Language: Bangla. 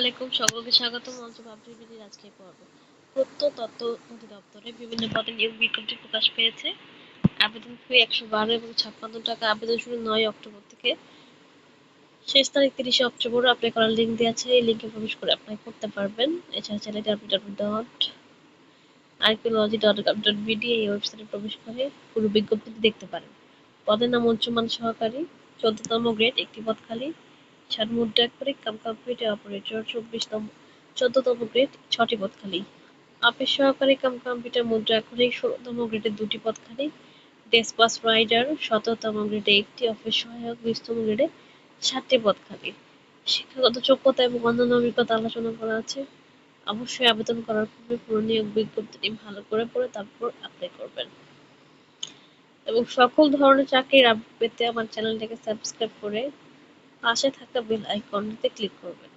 আলাইকুম, সকলকে স্বাগত মঞ্চ ভাবছি বিডির আজকে পর্ব তথ্য অধিদপ্তরে বিভিন্ন পদে নিয়োগ বিজ্ঞপ্তি প্রকাশ পেয়েছে। আবেদন ফি একশো বারো এবং ছাপ্পান্ন টাকা। আবেদন শুরু নয় অক্টোবর থেকে। শেষ তারিখ তিরিশে অক্টোবর। অ্যাপ্লাই করার লিঙ্ক দেওয়া আছে। এই লিঙ্কে প্রবেশ করে অ্যাপ্লাই করতে পারবেন। এছাড়া W W dot archaeology dot gov dot BD এই ওয়েবসাইটে প্রবেশ করে পুরো বিজ্ঞপ্তিটি দেখতে পারেন। পদের নাম উচ্চমান সহকারী। চোদ্দতম গ্রেড একটি পদ খালি সাত মুদ্রাক্ষরিক কাম কম্পিউটার অপারেটর চব্বিশতম, চোদ্দতম গ্রেড, ছটি পদ খালি অফিস সহকারী কাম কম্পিউটার মুদ্রা মুদ্রাক্ষরিক ষোলোতম গ্রেডের দুটি পদ খালি ডেসপাস রাইডার, সতেরোতম গ্রেডে একটি, অফিস সহায়ক বিশতম গ্রেডে সাতটি পদ খালি শিক্ষাগত যোগ্যতা এবং অন্যান্য অভিজ্ঞতা আলোচনা করা আছে। অবশ্যই আবেদন করার পূর্বে পুরো নিয়োগ বিজ্ঞপ্তিটি ভালো করে পড়ে তারপর অ্যাপ্লাই করবেন। এবং সকল ধরনের চাকরির আপডেট পেতে আমার চ্যানেলটাকে সাবস্ক্রাইব করে পাশে থাকা বেল আইকনটিতে ক্লিক করবেন।